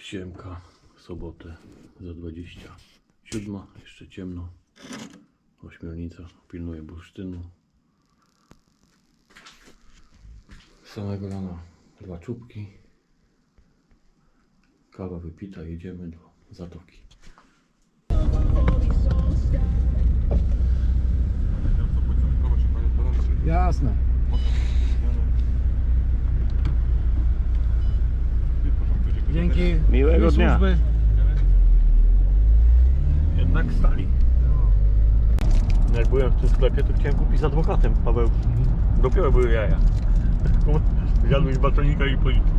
Siemka, sobotę za 27, jeszcze ciemno. Ośmiornica pilnuje bursztynu. Samego rana dwa czubki. Kawa wypita, jedziemy do zatoki. Jasne. Dzięki. Miłego dnia. służby. Jednak stali. Jak byłem w tym sklepie, to chciałem kupić z adwokatem, Paweł. Dopiero były jaja. Zjadłeś batonika i policji.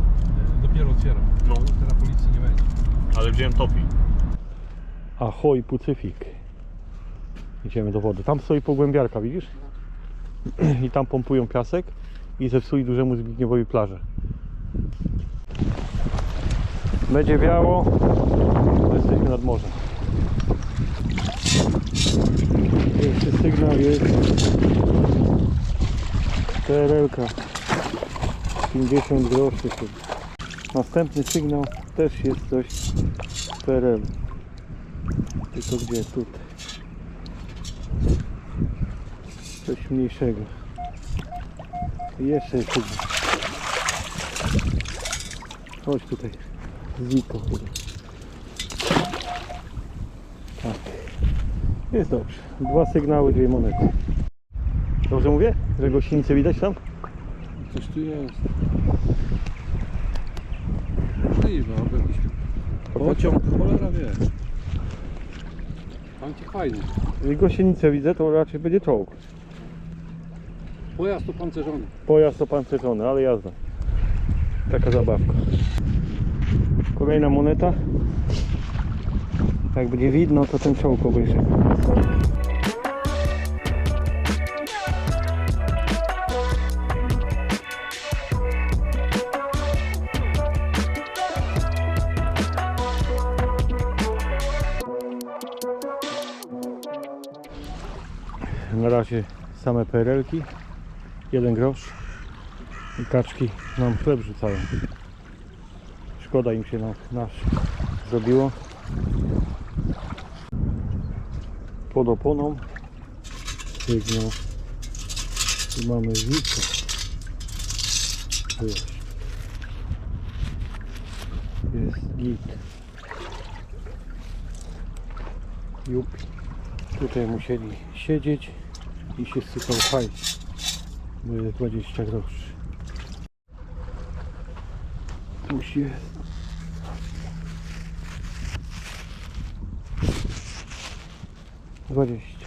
Dopiero otwieram. No, Teraz policji nie będzie. ale wziąłem topi. Ahoj, Pucyfik. Idziemy do wody. Tam stoi pogłębiarka, widzisz? I tam pompują piasek i zepsuli dużemu Zbigniewowi plażę. Będzie wiało, to jesteśmy nad morzem. Jeszcze sygnał jest. TRL-ka. 50 groszy. Następny sygnał też jest coś PRL. Tylko gdzie? Tutaj. Coś mniejszego. Jeszcze jest sygnał. Chodź tutaj. Ziko chyba. Tak. Jest dobrze. Dwa sygnały, dwie monety. Dobrze mówię? Że gościńce widać tam? Coś tu jest. Możliwe, albo jakiś pociąg, cholera wie. Pancie fajny. Jak gościnicę widzę, to raczej będzie czołg. Pojazd opancerzony. Pojazd opancerzony, ale jazda. Taka zabawka. Kolejna moneta. Jak będzie widno, to ten czołg obejrzymy. Na razie same PRL-ki. Jeden grosz. I kaczki nam chleb rzucają. Szkoda im się na, nasz zrobiło. Pod oponą. Sygnał. Tu mamy ziko. Jest. Jest git. Jupi. Tutaj musieli siedzieć i się sypał hajs. Bo jest 20 groszy. Tuż jest. Dwadzieścia.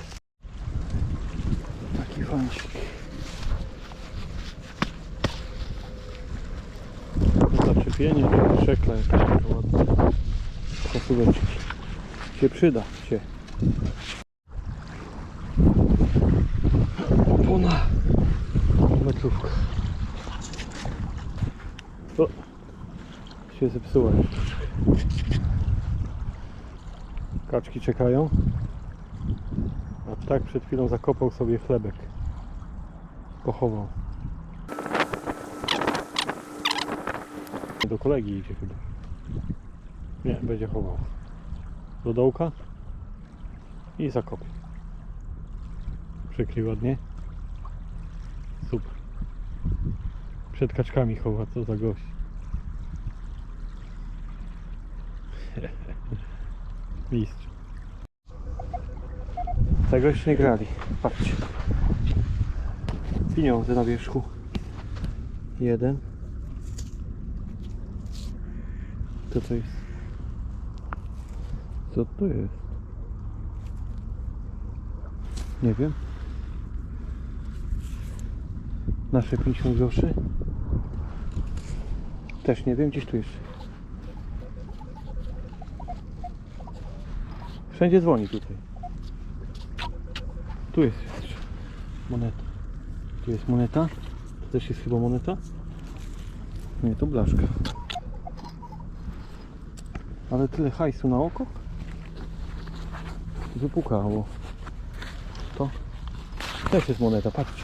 Taki fancik. Zaczepienie, szekla jakaś taka ładna. Koszuleczki. Się przyda się. Się. Kaczki czekają. A ptak przed chwilą zakopał sobie chlebek. Pochował. Do kolegi idzie chyba. Nie, będzie chował. Do dołka i zakopie. Przykrył ładnie. Super. Przed kaczkami chowa, co za gość. Mistrz. Tego jeszcze nie grali. Patrzcie. Pieniądze na wierzchu. Jeden. Co to jest? Co to jest? Nie wiem. Nasze 50 groszy. Też nie wiem, gdzieś tu jeszcze. Wszędzie dzwoni tutaj. Tu jest moneta. Tu jest moneta. To też jest chyba moneta. Nie, to blaszka. Ale tyle hajsu na oko. Wypukało. To też jest moneta, patrzcie.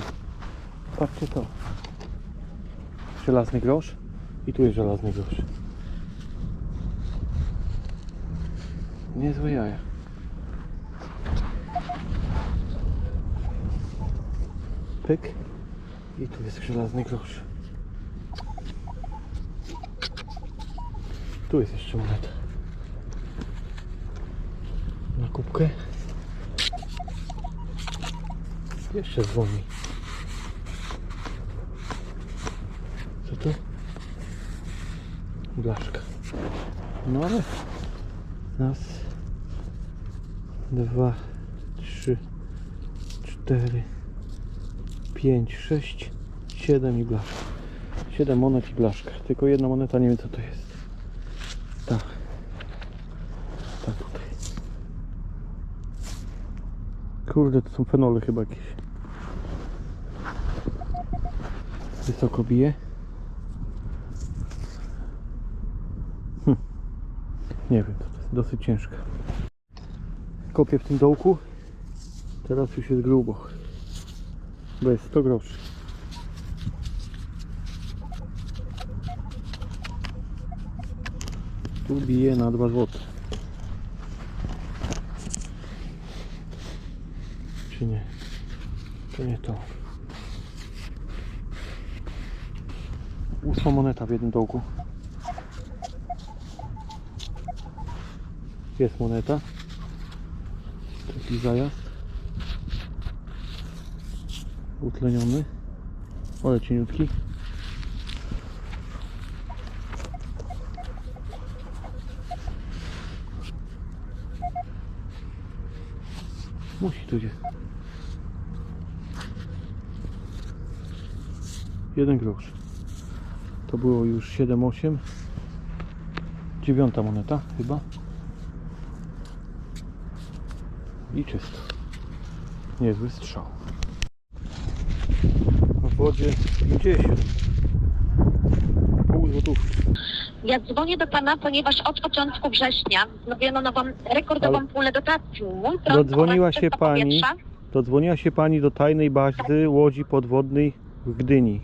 Patrzcie to. Żelazny grosz. I tu jest żelazny grosz. Niezłe jaja. Pyk. I tu jest żelazny grosz. Tu jest jeszcze moneta. Na kubkę. Jeszcze dzwoni. Co to? Blaszka. No ale raz, dwa, trzy, cztery, pięć, sześć, siedem i blaszka. Siedem monet i blaszka. Tylko jedna moneta, nie wiem co to jest. Tak. Tak tutaj. Kurde, to są fenole chyba jakieś. Wysoko bije. Hm. Nie wiem, to jest dosyć ciężka. Kopię w tym dołku. Teraz już jest grubo. Bo jest 100 groszy. Tu bije na 2 zł. Czy nie? To nie to. Ósma moneta w jednym dołku. Jest moneta. Taki zajazd. Utleniony. Ale cieniutki. Musi tu. Jeden grosz. To było już 7-8. Dziewiąta moneta chyba. I czysto. Niezły strzał. Wodzie 50. Pół złotówki. Ja dzwonię do Pana, ponieważ od początku września zrobiono nową rekordową Ale- pulę dotacji. Mój prąd Dodzwoniła się pani. Dodzwoniła się pani do tajnej bazy łodzi podwodnej w Gdyni.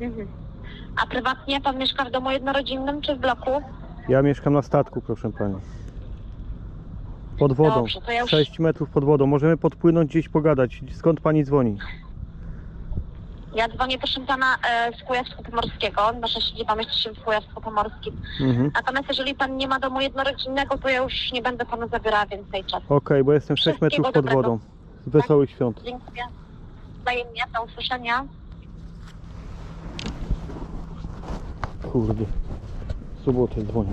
Mhm. A prywatnie Pan mieszka w domu jednorodzinnym czy w bloku? Ja mieszkam na statku, proszę pani. Pod wodą. Dobrze, to ja już- 6 metrów pod wodą. Możemy podpłynąć gdzieś pogadać. Skąd pani dzwoni? Ja dzwonię proszę Pana e, z Kujawsko-Pomorskiego. Nasza siedziba mieści się w Kujawsko-Pomorskim. Mhm. Natomiast jeżeli Pan nie ma domu jednorodzinnego, to ja już nie będę Panu zabierała więcej czasu. Okej, bo jestem 6 Wszystkiego metrów pod dobrego. wodą. Wesołych świąt. Dziękuję. Wzajemnie, do usłyszenia. Kurde. W sobotę dzwonię.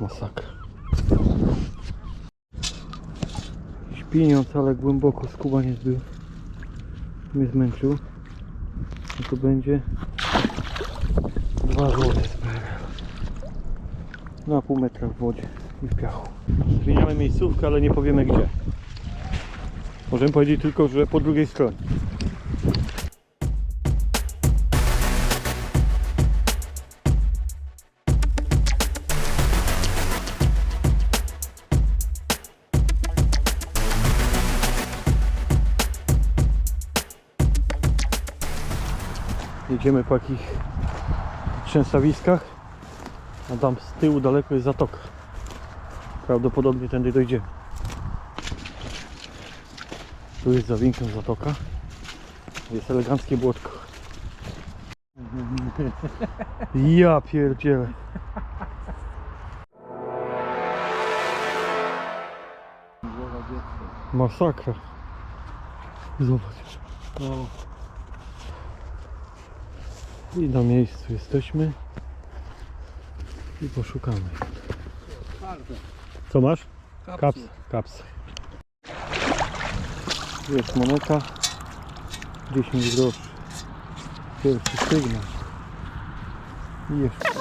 Masakra. Śpieniąc, ale głęboko skubaniec był. Mnie zmęczył. No to będzie 2 złote z PRL. Na pół metra w wodzie i w piachu. Zmieniamy miejscówkę, ale nie powiemy gdzie. Możemy powiedzieć tylko, że po drugiej stronie. Jedziemy po jakich trzęsawiskach, a tam z tyłu daleko jest zatoka. Prawdopodobnie tędy dojdziemy. Tu jest za winką zatoka. Jest eleganckie błotko. Ja pierdzielę. Masakra. Zobacz. I na miejscu jesteśmy. I poszukamy. Co masz? Kaps. Kaps. Jest moneta. 10 groszy. Pierwszy sygnał. I jeszcze.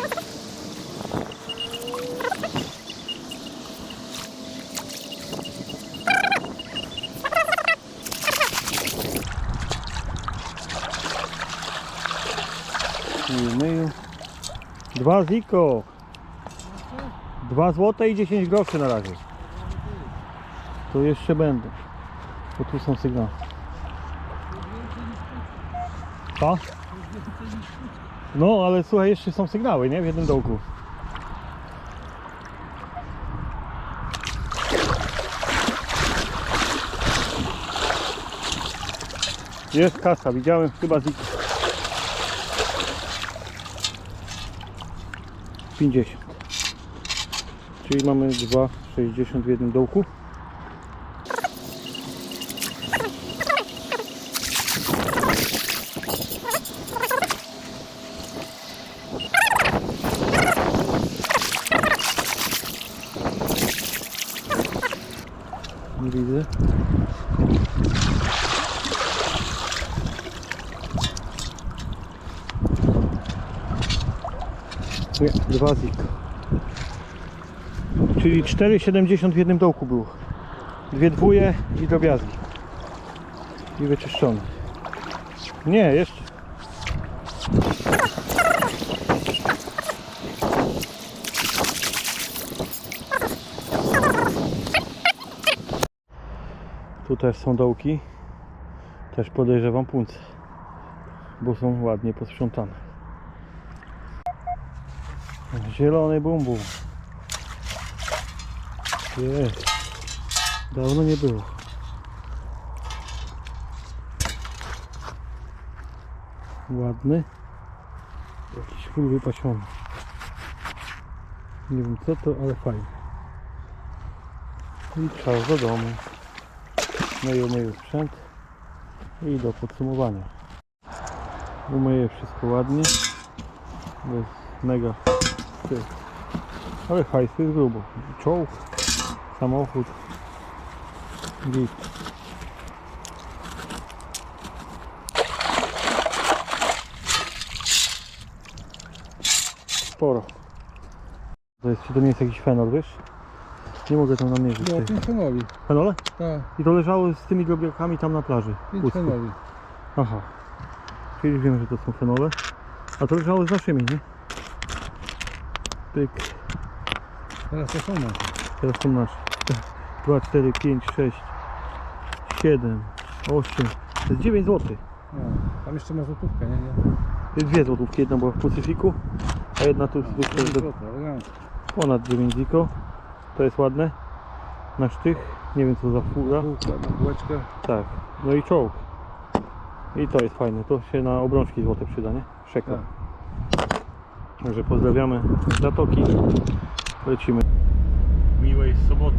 i. Dwa ziko. Dwa złote i 10 groszy na razie. Tu jeszcze będę Bo tu są sygnały. Pa? No, ale słuchaj, jeszcze są sygnały, nie? W jednym dołku. Jest kasa, widziałem chyba z 50. Czyli mamy 2,60 w jednym dołku. Widzę. Nie, dwa zik. Czyli 4,70 w jednym dołku było. Dwie dwóje i drobiazgi. I wyczyszczone. Nie, jeszcze. Tu też są dołki. Też podejrzewam punce. Bo są ładnie posprzątane. Zielony bum bum. Jest. Dawno nie było. Ładny. Jakiś full wypasiony. Nie wiem co to, ale fajnie. I czas do domu. Myję, myję sprzęt. I do podsumowania. Umyję wszystko ładnie. Bez mega ty. Ale hajs jest grubo. Czołg, samochód. Git. Sporo. To jest, czy to nie jest jakiś fenol, wiesz? Nie mogę tam namierzyć. No, tej- fenoli. Fenole? Tak, I to leżało z tymi drobiakami tam na plaży. pięć fenoli. Aha. Czyli wiemy, że to są fenole. A to leżało z naszymi, nie? Pyk. Teraz to są nasze. Teraz są nasze. 2, 4, 5, 6, 7, 8. To jest 9 zł. No, tam jeszcze ma złotówkę, nie? nie. Jest dwie złotówki. Jedna była w Pacyfiku, a jedna tu No, dziewięć do ponad 9 ziko. To jest ładne. Na sztych. Nie wiem co za fura. Bułeczkę. Tak. No i czołg. I to jest fajne. To się na obrączki złote przyda, nie? Szeka. Tak. Także pozdrawiamy Zatoki. Lecimy. Miłej soboty.